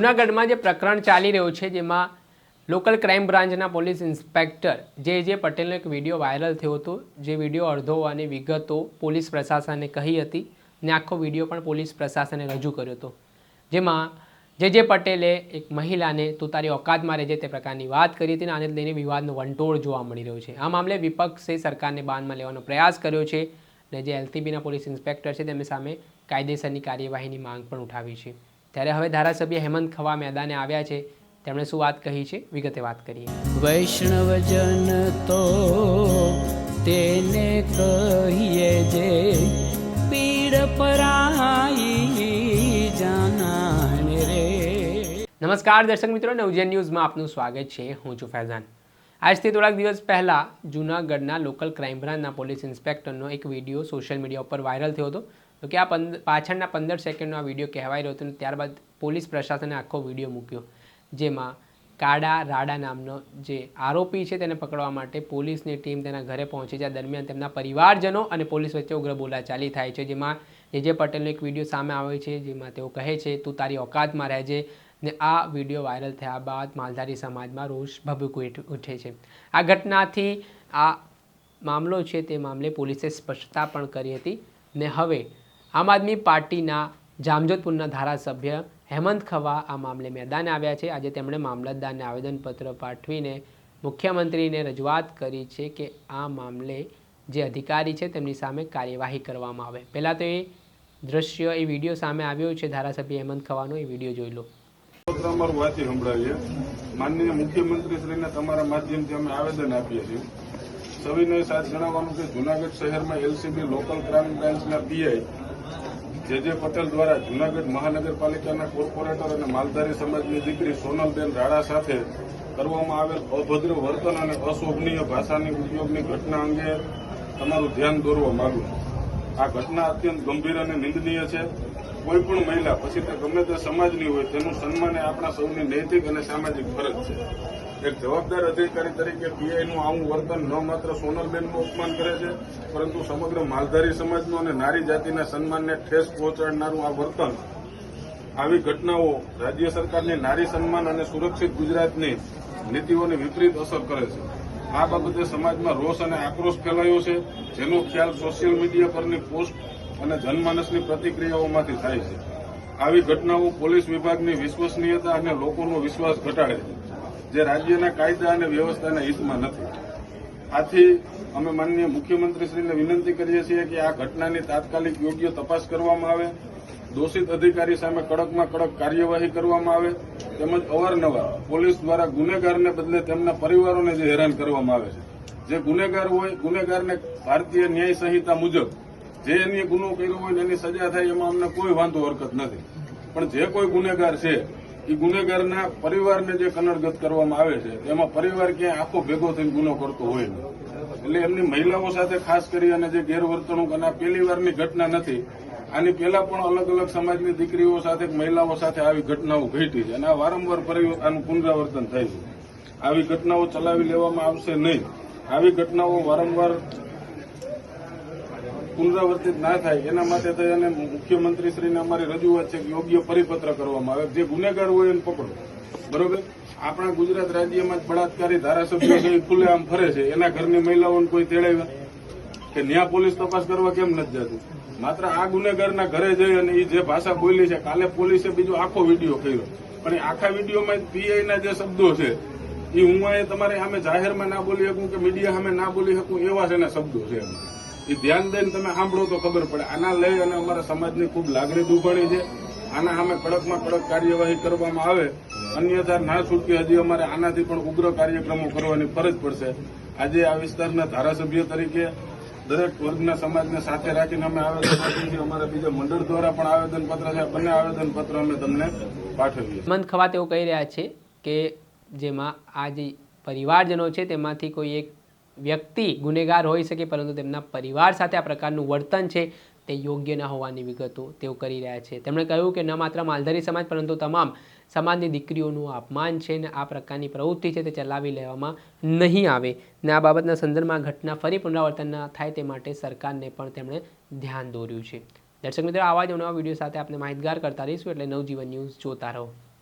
જૂનાગઢમાં જે પ્રકરણ ચાલી રહ્યું છે, જેમાં લોકલ ક્રાઇમ બ્રાન્ચના પોલીસ ઇન્સ્પેક્ટર જે જે પટેલનો એક વીડિયો વાયરલ થયો હતો, જે વીડિયો અડધો અને વિગતો પોલીસ પ્રશાસને કહી હતી ને આખો વીડિયો પણ પોલીસ પ્રશાસને રજૂ કર્યો હતો. જેમાં જે જે પટેલે એક મહિલાને તું તારી ઓકાત મારે જે તે પ્રકારની વાત કરી હતી ને આને લઈને વિવાદનો વંટોળ જોવા મળી રહ્યો છે. આ મામલે વિપક્ષે સરકારને બાનમાં લેવાનો પ્રયાસ કર્યો છે અને જે એલસીબીના પોલીસ ઇન્સ્પેક્ટર છે, તેમની સામે કાયદેસરની કાર્યવાહીની માંગ પણ ઉઠાવી છે. ત્યારે હવે ધારાસભ્ય હેમંત ખવા મેદાને આવ્યા છે. તેમણે શું વાત કહી છે? વિગતે વાત કરીએ. વૈષ્ણવજન તો તેને કહીએ જે પીડ પરાઈ જાનાને રે. નમસ્કાર દર્શક મિત્રો નવજન ન્યૂઝમાં આપનું સ્વાગત છે. હું છું ફૈઝાન. આજથી થોડાક દિવસ પહેલાં જૂનાગઢના લોકલ ક્રાઇમ બ્રાન્ચના પોલીસ ઇન્સ્પેક્ટરનો એક વીડિયો સોશિયલ મીડિયા ઉપર વાયરલ થયો હતો. તો કે આ પાછળના પંદર સેકન્ડનો આ વીડિયો કહેવાય રહ્યો હતો ત્યારબાદ પોલીસ પ્રશાસને આખો વીડિયો મૂક્યો, જેમાં કાડા રાડા નામનો જે આરોપી છે તેને પકડવા માટે પોલીસની ટીમ તેના ઘરે પહોંચી જ્યાં દરમિયાન તેમના પરિવારજનો અને પોલીસ વચ્ચે ઉગ્ર બોલાચાલી થાય છે, જેમાં જે પટેલનો એક વીડિયો સામે આવે છે, જેમાં તેઓ કહે છે, તું તારી ઓકાતમાં રહેજે. ને આ વીડિયો વાયરલ થયા બાદ માલધારી સમાજમાં રોષ ભભૂકી ઉઠે છે. આ ઘટનાથી આ મામલો છે તે મામલે પોલીસે સ્પષ્ટતા પણ કરી હતી ને હવે આમ આદમી પાર્ટીના જામજોધપુરના ધારાસભ્ય હેમંત ખવા આ મામલે મેદાને આવ્યા છે. આજે તેમણે મામલતદારને આવેદનપત્ર પાઠવીને મુખ્યમંત્રીને રજૂઆત કરી છે કે આ મામલે જે અધિકારી છે તેમની સામે કાર્યવાહી કરવામાં આવે. પહેલાં તો એ દ્રશ્ય, એ વીડિયો સામે આવ્યો છે ધારાસભ્ય હેમંત ખવાનો. એ વીડિયો જોઈ લો. અમારું વાંચી સંભળાવીએ. માનનીય મુખ્યમંત્રીશ્રીને તમારા માધ્યમથી અમે આવેદન આપીએ છીએ. સવિનય સાથ જણાવવાનું કે જૂનાગઢ શહેરમાં એલસીબી, લોકલ ક્રાઇમ બ્રાન્ચના પીઆઈ જે જે પટેલ દ્વારા જુનાગઢ મહાનગરપાલિકાના કોર્પોરેટર અને માલધારી સમાજની દીકરી સોનલબેન રાણા સાથે કરવામાં આવેલ અભદ્ર વર્તન અને અશોભનીય ભાષાની ઉપયોગની ઘટના અંગે તમારું ધ્યાન દોરવા માંગુ આ ઘટના અત્યંત ગંભીર અને નિંદનીય છે. કોઈ પણ મહિલા, પછી તે ગમે તે સમાજની હોય, તેનું સન્માન એ આપણા સૌની નૈતિક અને સામાજિક ફરજ છે. એક જવાબદાર અધિકારી તરીકે પીઆઈનું આવું વર્તન ન માત્ર સોનલબેનનું અપમાન કરે છે, પરંતુ સમગ્ર માલધારી સમાજનું અને નારી જાતિના સન્માનને ઠેસ પહોંચાડનારું આ વર્તન. આવી ઘટનાઓ રાજ્ય સરકારની નારી સન્માન અને સુરક્ષિત ગુજરાતની નીતિઓને વિપરીત અસર કરે છે. આ બાબતે સમાજમાં રોષ અને આક્રોશ ફેલાયો છે, જેનો ખ્યાલ સોશિયલ મીડિયા પરની પોસ્ટ અને જનમાનસની પ્રતિક્રિયાઓમાંથી થાય છે. આવી ઘટનાઓ પોલીસ વિભાગની વિશ્વસનીયતા અને લોકોનો વિશ્વાસ ઘટાડે છે. જે રાજ્યના કાયદા અને વ્યવસ્થાના હિતમાં નથી. આથી અમે માનનીય મુખ્યમંત્રીશ્રીને વિનંતી કરીએ છીએ કે આ ઘટનાની તાત્કાલિક યોગ્ય તપાસ કરવામાં આવે, દોષિત અધિકારી સામે કડકમાં કડક કાર્યવાહી કરવામાં આવે, તેમજ અવારનવાર પોલીસ દ્વારા ગુનેગારને બદલે તેમના પરિવારોને જે હેરાન કરવામાં આવે છે. જે ગુનેગાર હોય, ગુનેગારને ભારતીય ન્યાય સંહિતા મુજબ જે એની ગુનો કર્યો હોય એની સજા થાય એમાં અમને કોઈ વાંધો હરકત નથી. પણ જે કોઈ ગુનેગાર છે એ ગુનેગારના પરિવારને જે કનડગત કરવામાં આવે છે, એમાં પરિવાર ક્યાંય આખો ભેગો થઈને ગુનો કરતો હોય એટલે એમની મહિલાઓ સાથે ખાસ કરી અને જે ગેરવર્તણૂક અને આ પહેલી વારની ઘટના નથી, આની પહેલા પણ અલગ અલગ સમાજની દીકરીઓ સાથે મહિલાઓ સાથે આવી ઘટનાઓ ઘટી છે અને આ વારંવાર આનું પુનરાવર્તન થાય છે. આવી ઘટનાઓ ચલાવી લેવામાં આવશે નહીં. આવી ઘટનાઓ વારંવાર પુનરાવર્તિત ના થાય, એના માટે થઈ અને મુખ્યમંત્રીશ્રીને અમારી રજૂઆત છે કે યોગ્ય પરિપત્ર કરવામાં આવે. જે ગુનેગાર હોય એને પકડો. બરોબર? આપણા ગુજરાત રાજ્યમાં જ બળાત્કારી ધારાસભ્યો છે, એ ખુલ્લેઆમ ફરે છે. એના ઘરની મહિલાઓને કોઈ તેડાવ્યા કે ન્યા પોલીસ તપાસ કરવા કેમ નથી જતી? માત્ર આ ગુનેગારના ઘરે જઈ અને એ જે ભાષા બોલી છે, કાલે પોલીસે બીજો આખો વીડિયો કર્યો. પણ આખા વિડીયોમાં પીઆઈના જે શબ્દો છે એ હું તમારે આમે જાહેરમાં ના બોલી શકું કે મીડિયા સામે ના બોલી શકું એવા છે એના શબ્દો છે એમાં. એ ધ્યાન દઈને તમે સાંભળો તો ખબર પડે. આના લઈ અને અમારા સમાજની ખૂબ લાગણી દુભાણી છે. આના સામે કડકમાં કડક કાર્યવાહી કરવામાં આવે. અન્યથા ના છૂટકે હજી અમારે આનાથી પણ ઉગ્ર કાર્યક્રમો કરવાની ફરજ પડશે. આજે આ વિસ્તારના ધારાસભ્ય તરીકે દરેક વર્ગના સમાજને સાથે રાખીને અમે આવેદન અમારા બીજા મંડળ દ્વારા પણ આવેદનપત્ર છે. બંને આવેદનપત્ર અમે તમને પાઠવીએ હેમંત ખવા તેઓ કહી રહ્યા છે કે જેમાં આ જે પરિવારજનો છે તેમાંથી કોઈ એક વ્યક્તિ ગુનેગાર હોઈ શકે, પરંતુ તેમના પરિવાર સાથે આ પ્રકારનું વર્તન છે, તે યોગ્ય ન હોવાની વિગતો તેઓ કરી રહ્યા છે. તેમણે કહ્યું કે ન માત્ર માલધારી સમાજ, પરંતુ તમામ સમાજની દીકરીઓનું અપમાન છે ને આ પ્રકારની પ્રવૃત્તિ છે તે ચલાવી લેવામાં નહીં આવે. ને આ બાબતના સંદર્ભમાં ઘટના ફરી પુનરાવર્તન થાય તે માટે સરકારને પણ તેમણે ધ્યાન દોર્યું છે. દર્શક મિત્રો, આવા જ નવા વીડિયો સાથે આપણે માહિતગાર કરતા રહીશું. એટલે નવજીવન ન્યૂઝ જોતા રહો.